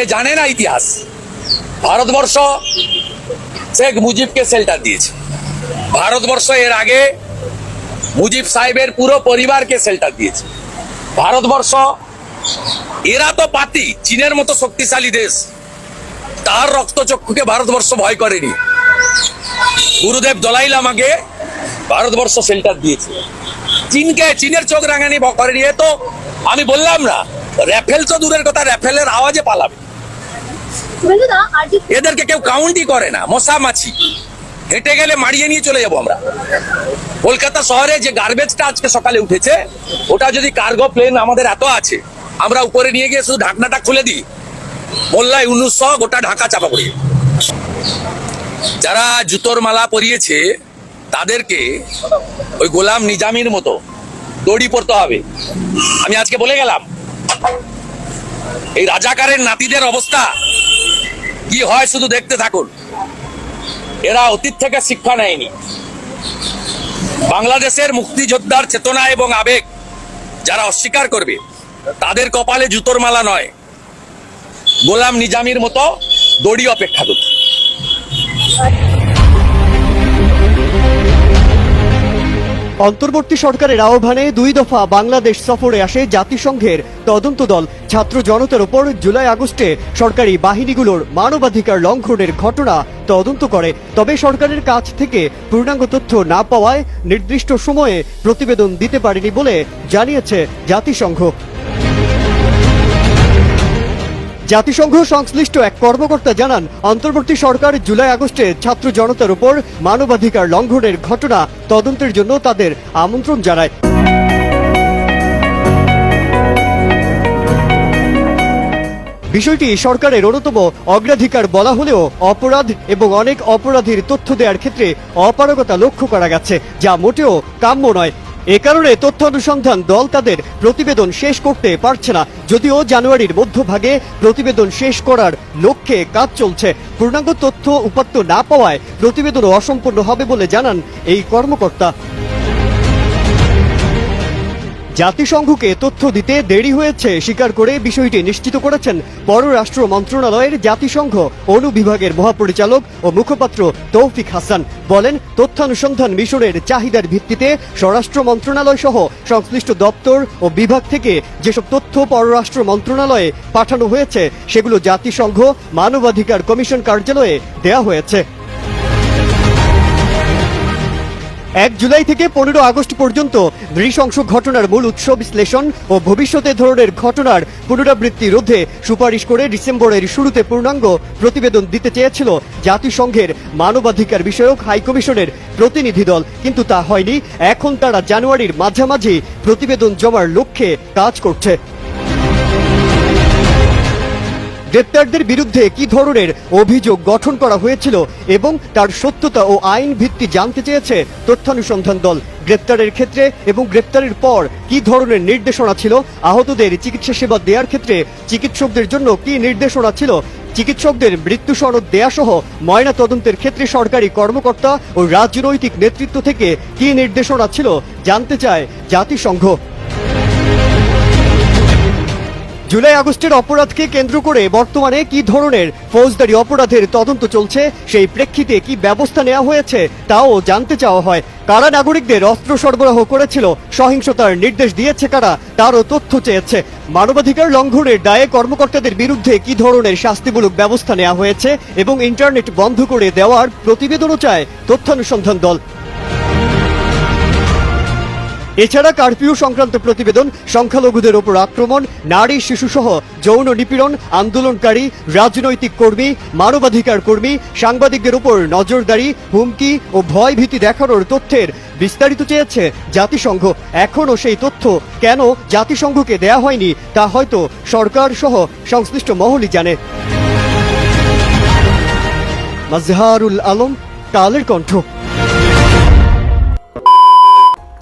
এ জানে না ইতিহাস। ভারতবর্ষ শেখ মুজিবকে শেল্টার দিয়েছে। ভারতবর্ষ এর আগে মুজিব সাহেবের পুরো পরিবারকে শেল্টার দিয়েছে। ভারতবর্ষ, এরা তো পাতি, চীনের মতো শক্তিশালী দেশ। তার রক্তচক্ষুকে ভারতবর্ষ ভয় করেনি। গুরুদেব দলাই লামাকে ভারতবর্ষ শেল্টার দিয়েছে। চীনকে, চীনের চোখ রাঙানি করেনি, এ তো আমি বললাম না। র্যাফেল তো দূরের কথা র্যাফেলের আওয়াজে পালাবে। এদেরকে কেউ কাউন্টই করে না মশা মাছি। হেঁটে গেলে মারিয়ে নিয়ে চলে যাব আমরা। কলকাতা শহরে যে গার্বেজটা আজকে সকালে উঠেছে ওটা যদি কার্গো প্লেন আমাদের এত আছে আমরা উপরে নিয়ে গিয়ে শুধু ঢাকনাটা খুলে দিই। মোল্লায় উনিশ গোটা ঢাকা চাপা পড়িয়ে যারা জুতোর মালা পরিয়েছে তাদেরকে ওই গোলাম নিজামির মতো দড়ি পড়তে হবে। আমি আজকে বলে গেলাম এই রাজাকারের নাতিদের অবস্থা কি হয় শুধু দেখতে থাকুন। এরা অতীত থেকে শিক্ষা নেয়নি। বাংলাদেশের মুক্তিযোদ্ধার চেতনা এবং আবেগ যারা অস্বীকার করবে, তাদের কপালে জুতোর মালা নয়। গোলাম নিজামির মতো দড়ি অপেক্ষা করবে অন্তর্বর্তী সরকারের আহ্বানে দুই দফা বাংলাদেশ সফরে আসে জাতিসংঘের তদন্ত দল। ছাত্র জনতার উপর জুলাই আগস্টে সরকারি বাহিনীগুলোর মানবাধিকার লঙ্ঘনের ঘটনা তদন্ত করে। তবে সরকারের কাছ থেকে পূর্ণাঙ্গ তথ্য না পাওয়ায় নির্দিষ্ট সময়ে প্রতিবেদন দিতে পারেনি বলে জানিয়েছে জাতিসংঘ। জাতিসংঘ সংশ্লিষ্ট এক কর্মকর্তা জানান, অন্তর্বর্তী সরকার জুলাই আগস্টে ছাত্র জনতার উপর মানবাধিকার লঙ্ঘনের ঘটনা তদন্তের জন্য তাদের আমন্ত্রণ জানায়। বিষয়টি সরকারের অন্যতম অগ্রাধিকার বলা হলেও অপরাধ এবং অনেক অপরাধীর তথ্য দেওয়ার ক্ষেত্রে অপারগতা লক্ষ্য করা গেছে, যা মোটেও কাম্য নয়। এ কারণে তথ্য অনুসন্ধান দল তাদের প্রতিবেদন শেষ করতে পারছে না। যদিও জানুয়ারির মধ্যভাগে প্রতিবেদন শেষ করার লক্ষ্যে কাজ চলছে। পূর্ণাঙ্গ তথ্য উপাত্ত না পাওয়ায় প্রতিবেদনও অসম্পূর্ণ হবে বলে জানান এই কর্মকর্তা। জাতিসংঘকে তথ্য দিতে দেরি হয়েছে, স্বীকার করে বিষয়টি নিশ্চিত করেছেন পররাষ্ট্র মন্ত্রণালয়ের জাতিসংঘ অনুবিভাগের মহাপরিচালক ও মুখপাত্র তৌফিক হাসান। বলেন, তথ্যানুসন্ধান মিশনের চাহিদার ভিত্তিতে স্বরাষ্ট্র মন্ত্রণালয় সহ সংশ্লিষ্ট দপ্তর ও বিভাগ থেকে যেসব তথ্য পররাষ্ট্র মন্ত্রণালয়ে পাঠানো হয়েছে, সেগুলো জাতিসংঘ মানবাধিকার কমিশন কার্যালয়ে দেয়া হয়েছে। এক জুলাই থেকে পনেরো আগস্ট পর্যন্ত নৃশংস ঘটনার মূল উৎস বিশ্লেষণ ও ভবিষ্যতে ধরনের ঘটনার পুনরাবৃত্তি রোধে সুপারিশ করে ডিসেম্বরের শুরুতে পূর্ণাঙ্গ প্রতিবেদন দিতে চেয়েছিল জাতিসংঘের মানবাধিকার বিষয়ক হাইকমিশনের প্রতিনিধি দল। কিন্তু তা হয়নি। এখন তারা জানুয়ারির মাঝামাঝি প্রতিবেদন জমার লক্ষ্যে কাজ করছে। গ্রেপ্তারদের বিরুদ্ধে কি ধরনের অভিযোগ গঠন করা হয়েছিল এবং তার সত্যতা ও আইন ভিত্তি জানতে চেয়েছে তথ্যানুসন্ধান দল? গ্রেপ্তারের ক্ষেত্রে এবং গ্রেপ্তারের পর কি ধরনের নির্দেশনা ছিল? আহতদের চিকিৎসা সেবা দেওয়ার ক্ষেত্রে চিকিৎসকদের জন্য কি নির্দেশনা ছিল? চিকিৎসকদের মৃত্যু সনদ দেয়া সহ ময়না তদন্তের ক্ষেত্রে সরকারি কর্মকর্তা ও রাজনৈতিক নেতৃত্ব থেকে কি নির্দেশনা ছিল? জানতে চায় জাতিসংঘ। জুলাই আগস্টের অপরাধকে কেন্দ্র করে বর্তমানে কি ধরনের ফৌজদারি অপরাধের তদন্ত চলছে, সেই প্রেক্ষিতে কি ব্যবস্থা নেওয়া হয়েছে তাও জানতে চাওয়া হয়। কারা নাগরিকদের অস্ত্র সরবরাহ করেছিল, সহিংসতার নির্দেশ দিয়েছে কারা, তারও তথ্য চেয়েছে। মানবাধিকার লঙ্ঘনের দায়ে কর্মকর্তাদের বিরুদ্ধে কি ধরনের শাস্তিমূলক ব্যবস্থা নেওয়া হয়েছে এবং ইন্টারনেট বন্ধ করে দেওয়ার প্রতিবেদনও চায় তথ্যানুসন্ধান দল। এছাড়া কারফিউ সংক্রান্ত প্রতিবেদন, সংখ্যালঘুদের ওপর আক্রমণ, নারী শিশুসহ যৌন নিপীড়ন, আন্দোলনকারী, রাজনৈতিক কর্মী, মানবাধিকার কর্মী, সাংবাদিকদের উপর নজরদারি, হুমকি ও ভয় ভীতি দেখানোর তথ্যের বিস্তারিত চেয়েছে জাতিসংঘ। এখনও সেই তথ্য কেন জাতিসংঘকে দেয়া হয়নি তা হয়তো সরকার সহ সংশ্লিষ্ট মহলই জানে। মাজহারুল আলম কালের কণ্ঠ।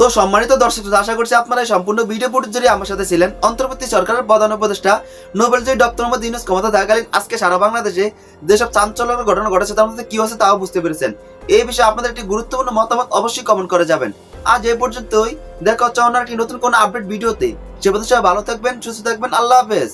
তো সম্মানিত দর্শক আশা করছি আপনারা সম্পূর্ণ ভিডিও জুড়ে আমার সাথে ছিলেন। অন্তর্বর্তী সরকারের প্রধান উপদেষ্টা, নোবেলজয়ী ডক্টর মোহাম্মদ ইউনুস ক্ষমতা থাকাকালীন আজকে সারা বাংলাদেশে যেসব চাঞ্চল্যকর ঘটনা ঘটেছে, তার মধ্যে কি হচ্ছে তাও বুঝতে পেরেছেন। এই বিষয়ে আপনাদের একটি গুরুত্বপূর্ণ মতামত অবশ্যই কমেন্ট করে যাবেন। আজ এই পর্যন্তই। দেখা হচ্ছে অন্য একটি নতুন কোনো আপডেট ভিডিওতে। সে পর্যন্ত সবাই ভালো থাকবেন, সুস্থ থাকবেন। আল্লাহ হাফেজ।